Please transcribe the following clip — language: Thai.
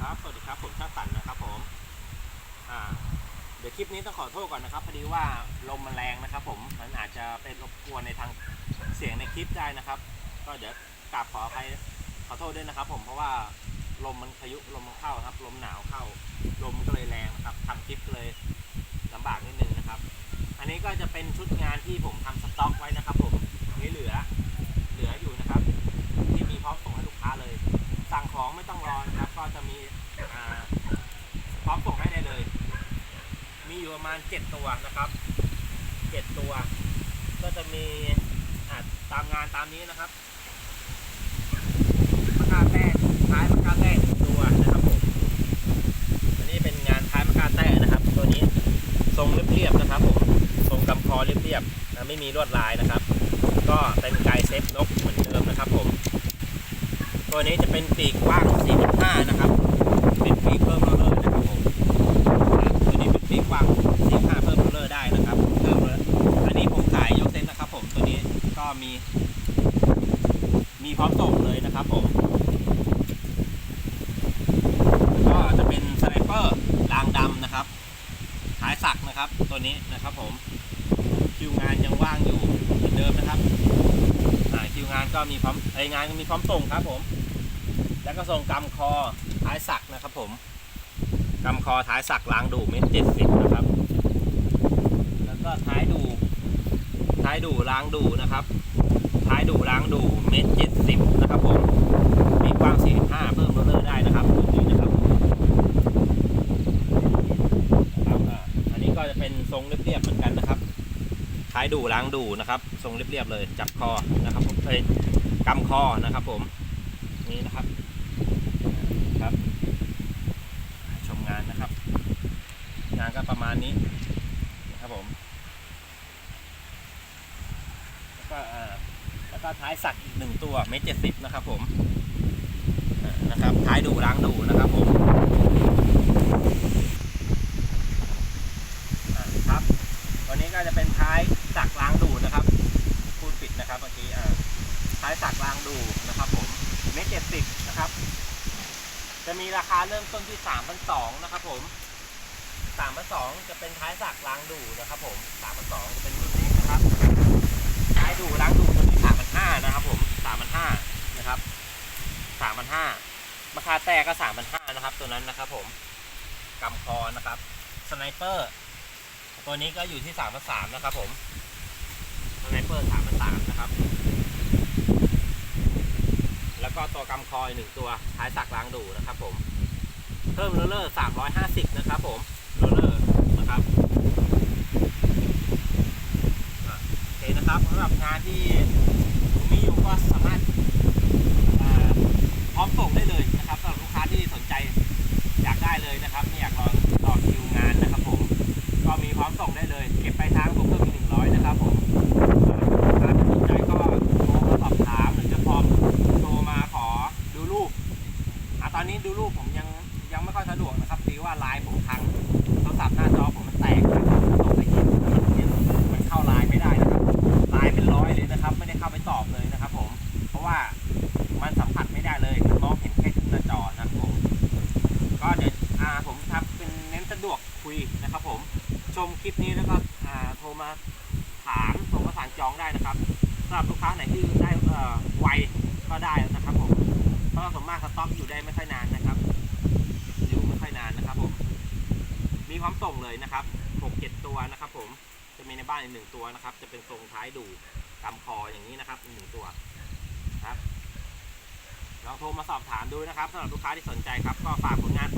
ครับ สวัสดีครับ ผมช่าติสันนะครับผม อ่า เดี๋ยวคลิปนี้ต้องขอโทษก่อนนะครับ พอดีว่าลมมันแรงนะครับ ผม มันอาจจะเป็นรบกวนในทางเสียงในคลิปได้นะครับ ก็เดี๋ยวกราบขออภัยขอโทษด้วยนะครับ ผม เพราะว่าลมมันพายุลมมันเข้าครับ ลมหนาวเข้า ลมก็เลยแรงนะครับทำคลิปเลยลำบากนิดนึงนะครับ อันนี้ก็จะเป็นชุดงานที่ผมทำสต็อกไว้นะครับ ผมนี่เหลือ เหลืออยู่นะครับ ที่มีพร้อมส่งให้ลูกค้าเลย สั่งของไม่ต้องรอนะครับ ก็จะมีอ่าพร้อมส่งให้ได้เลย มี อยู่ประมาณเจ็ดตัวนะครับเจ็ดตัว ก็จะมีตามงานตามนี้นะครับมะกาแต้ท้ายมะกาแต้ตัวนะครับผมอันนี้เป็นงานท้ายมะกาแต้นะครับ ตัวนี้ทรงเรียบๆนะครับผมทรงกำคอเรียบๆนะไม่มีลวดลายนะครับ ก็เป็นไกเซฟนกเหมือนเดิมนะครับผมตัวนี้จะเป็นปีกกว้าง45 มี มีพร้อมส่งเลยนะครับผมก็จะเป็นสไนเปอร์รางดำนะครับท้ายสักนะครับตัวนี้นะครับผมคิวงานยังว่างอยู่เหมือนเดิมนะครับคิวงานก็มีพร้อมไองานก็มีพร้อมส่งครับผม แล้วก็ส่งกำคอท้ายสักนะครับผมกำคอท้ายสักล้างดูเม็ดเจ็ดสิบนะครับ แล้วก็ท้ายดู ท้ายดูล้างดูนะครับ ท้ายดูล้างดูเม็ดเจ็ดสิบนะครับผมมีกว้างสี่ห้าเพิ่มโรเลอร์ได้นะครับตัวนี้นะครับครับอันนี้ก็จะเป็นทรงเรียบๆเหมือนกันนะครับ ท้ายดูล้างดูนะครับ ทรงเรียบๆเลยจับคอนะครับผมเอ้ยกำคอนะครับ ผมนี่นะครับครับ ชมงานนะครับ งานก็ประมาณนี้นะครับผมแล้ว ก็อ่าแล้วก็ท้ายสักอีกหนึ่งตัวเมตรเจ็ดสิบนะครับผมนะครับท้ายดูล้างดูนะครับผมครับวันนี้ก็จะเป็นท้ายสักล้างดูนะครับพูดปิดนะครับเมื่อกี้อ่าท้ายสักล้างดูนะครับผมเมตรเจ็ดสิบนะครับ จะมีราคาเริ่มต้นที่สามพันสองนะครับผมสามพันสองจะเป็นท้ายสักล้างดูนะครับผมสามพันสองจะเป็นรุ่นนี้นะครับายดูล้างดูตัวนี้สามพันห้านะครับผมสามพันห้านะครับสามพันห้าราคาแต่ก็สามพันห้านะครับ ตัวนั้นนะครับผมกำคอนะครับสไนเปอร์ตัวนี้ก็อยู่ที่สามพันสามนะครับผมสไนเปอร์สามพันสามนะครับ แล้วก็ตัวกำคอยหนึ่งตัวท้ายสักล้างดูนะครับผมเพิ่มโรลเลอร์สามร้อยห้าสิบนะครับผมโรลเลอร์นะครับ นะครับสำหรับงานที่ผมมีอยู่ก็สามารถพร้อมส่งได้เลยนะครับสำหรับลูกค้าที่สนใจอยากได้เลยนะครับไม่อยากรอรอคิวงานนะครับผมก็มีพร้อมส่งได้ มคลิปนี้แล้วก็โทรมาถามโทรมาสั่งจองได้นะครับสำหรับลูกค้าไหนที่ได้ไวก็ได้นะครับผมเพราะว่าส่วนมากสต็อกอยู่ได้ไม่ค่อยนานนะครับ อยู่ไม่ค่อยนานนะครับผมมีพร้อมส่งเลยนะครับหกเจ็ดตัวนะครับผมจะมีในบ้านอีกหนึ่งตัวนะครับ จะเป็นทรงท้ายดูกำคออย่างนี้นะครับอีกหนึ่งตัวครับลองโทรมาสอบถามดูนะครับสำหรับลูกค้าที่สนใจครับ ก็ฝากผลงาน